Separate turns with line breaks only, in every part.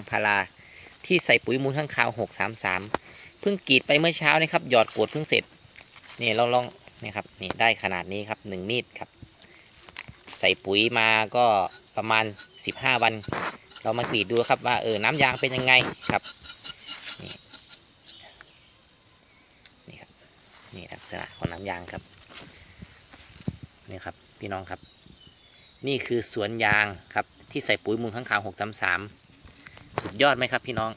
างพาราที่ใส่ปุ๋ยมูลข้างคาวหกสามสามเพิ่งกรีดไปเมื่อเช้านี่ครับ หยอดกวดเพิ่งเสร็จนี่ลองลองนี่ครับนี่ได้ขนาดนี้ครับหนึ่งมีดครับ ใส่ปุ๋ยมาก็ประมาณสิบห้าวัน เรามากรีดดูครับว่าเออน้ำยางเป็นยังไงครับนี่นี่ครับนี่ลักษณะของน้ำยางครับนี่ครับพี่น้องครับ นี่คือสวนยางครับที่ใส่ปุ๋ยมูลข้างคาวหกสามสาม สุดยอดไหมครับพี่น้อง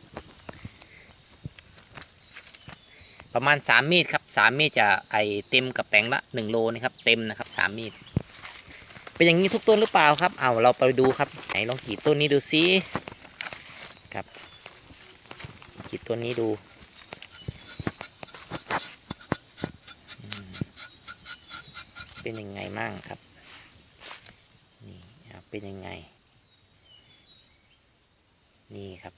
ประมาณสามมีดครับสามมีดจะไอเต็มกับแปลงละหนึ่งโลนะครับเต็มนะครับสามมีดเป็นอย่างนี้ทุกต้นหรือเปล่าครับ เอาเราไปดูครับ ไหนลองกรีดต้นนี้ดูซิครับกรีดต้นนี้ดูเป็นยังไงมั่งครับ นี่เป็นยังไง นี่ครับ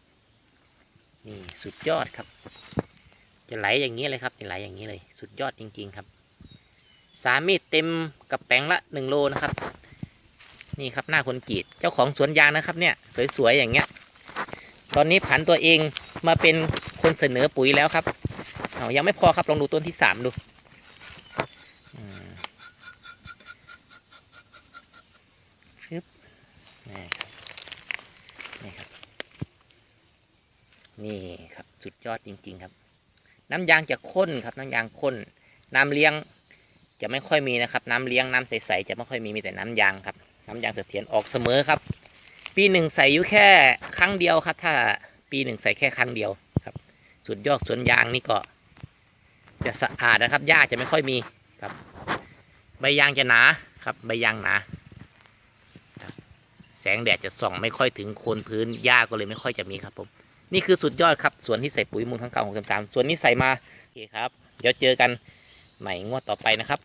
นี่สุดยอดครับ จะไหลอย่างนี้เลยครับจะไหลอย่างนี้เลย สุดยอดจริง ๆครับสามมีดเต็มกับแปงละหนึ่งโลนะครับ นี่ครับหน้าคนกีดเจ้าของสวนยางนะครับ เนี่ยสวยๆอย่างเงี้ย ตอนนี้ผันตัวเองมาเป็นคนเสนอปุ๋ยแล้วครับเอายังไม่พอครับลองดูต้นที่สามดูนี่ครับนี่ครับ นี่ครับสุดยอดจริง ๆ ครับ น้ำยางจะข้นครับ น้ำยางข้น น้ำเลี้ยงจะไม่ค่อยมีนะครับ น้ำเลี้ยงน้ำใสๆจะไม่ค่อยมีมีแต่น้ำยางครับ น้ำยางเสถียรออกเสมอครับ ปีหนึ่งใส่อยู่แค่ครั้งเดียวครับ ถ้าปีหนึ่งใส่แค่ครั้งเดียวครับ สุดยอดสวนยางนี่ก็จะสะอาดนะครับหญ้าจะไม่ค่อยมีครับ ใบยางจะหนาครับ ใบยางหนาแสงแดดจะส่องไม่ค่อยถึงโคนพื้นหญ้าก็เลยไม่ค่อยจะมีครับผม นี่คือสุดยอดครับส่วนที่ใส่ปุ๋ยมูลข้างเก่าของสามส่วนนี้ใส่มาโอเคครับ เดี๋ยวเจอกันใหม่งวดต่อไปนะครับ